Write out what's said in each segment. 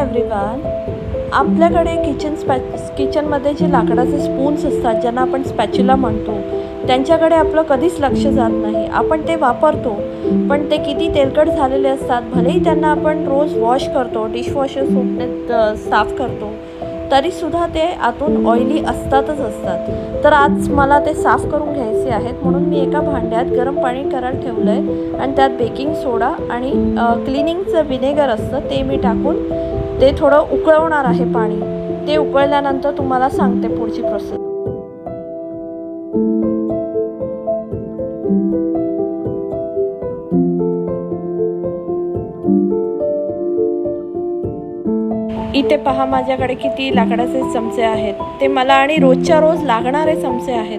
Everyone आपल्याकडे kitchen स्पॅ किचनमध्ये जे लाकडाचे स्पून्स असतात ज्यांना आपण स्पॅच्युला म्हणतो त्यांच्याकडे आपलं कधीच लक्ष जात नाही. आपण ते वापरतो पण ते किती तेलकट झालेले असतात भलेही त्यांना आपण रोज वॉश करतो डिशवॉशर सोपने साफ करतो तरीसुद्धा ते आतून ऑइली असतातच असतात. तर आज मला ते साफ करून घ्यायचे आहेत म्हणून मी एका भांड्यात गरम पाणी करायला ठेवलं आहे आणि त्यात बेकिंग सोडा आणि क्लिनिंगचं विनेगर असतं ते मी टाकून ते थोडं उकळवणार आहे पाणी. ते उकळल्यानंतर तुम्हाला सांगते पुढची प्रोसेस. इथे पहा माझ्याकडे किती लाकडाचे चमचे आहेत. ते मला आणि रोजच्या रोज लागणारे चमचे आहेत.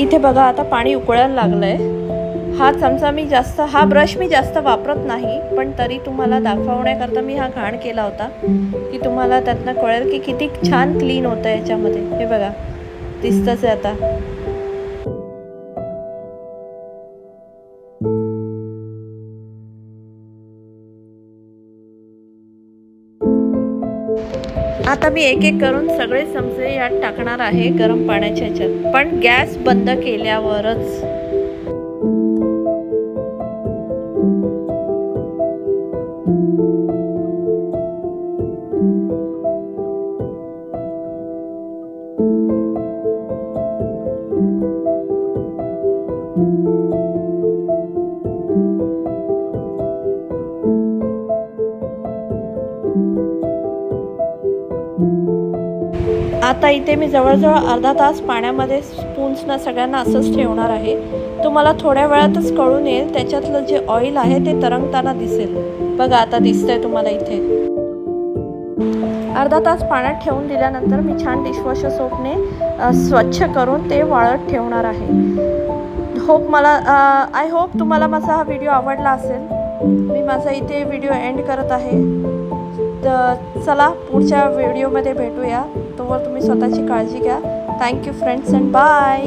इथे बघा आता पाणी उकळायला लागलंय. हा चमचा मी जास्त हा ब्रश मी जास्त वापरत नाही पण तरी तुम्हाला दाखवण्याकरता मी हा घाण केला होता की तुम्हाला त्यातनं कळेल की किती छान क्लीन होतं याच्यामध्ये. हे बघा दिसतंच आहे आता. आता मी एक एक करून सगळे चमचे यात टाकणार आहे गरम पाण्याच्या ह्याच्यात पण गॅस बंद केल्यावरच. आता इथे मी जवळजवळ अर्धा तास पाण्यामध्ये स्पून्सना सगळ्यांना असंच ठेवणार आहे. तुम्हाला थोड्या वेळातच कळून येईल त्याच्यातलं जे ऑइल आहे ते तरंगताना दिसेल. बघा आता दिसतंय तुम्हाला इथे. अर्धा तास पाण्यात ठेवून दिल्यानंतर मी छान डिशवॉशर सोपने स्वच्छ करून ते वाळत ठेवणार आहे. होप मला आय होप तुम्हाला माझा हा व्हिडिओ आवडला असेल. मी माझा इथे व्हिडिओ एंड करत आहे. तर चला पुढच्या व्हिडिओमध्ये भेटूया. तोवर तुम्ही स्वतःची काळजी घ्या. Thank you friends and bye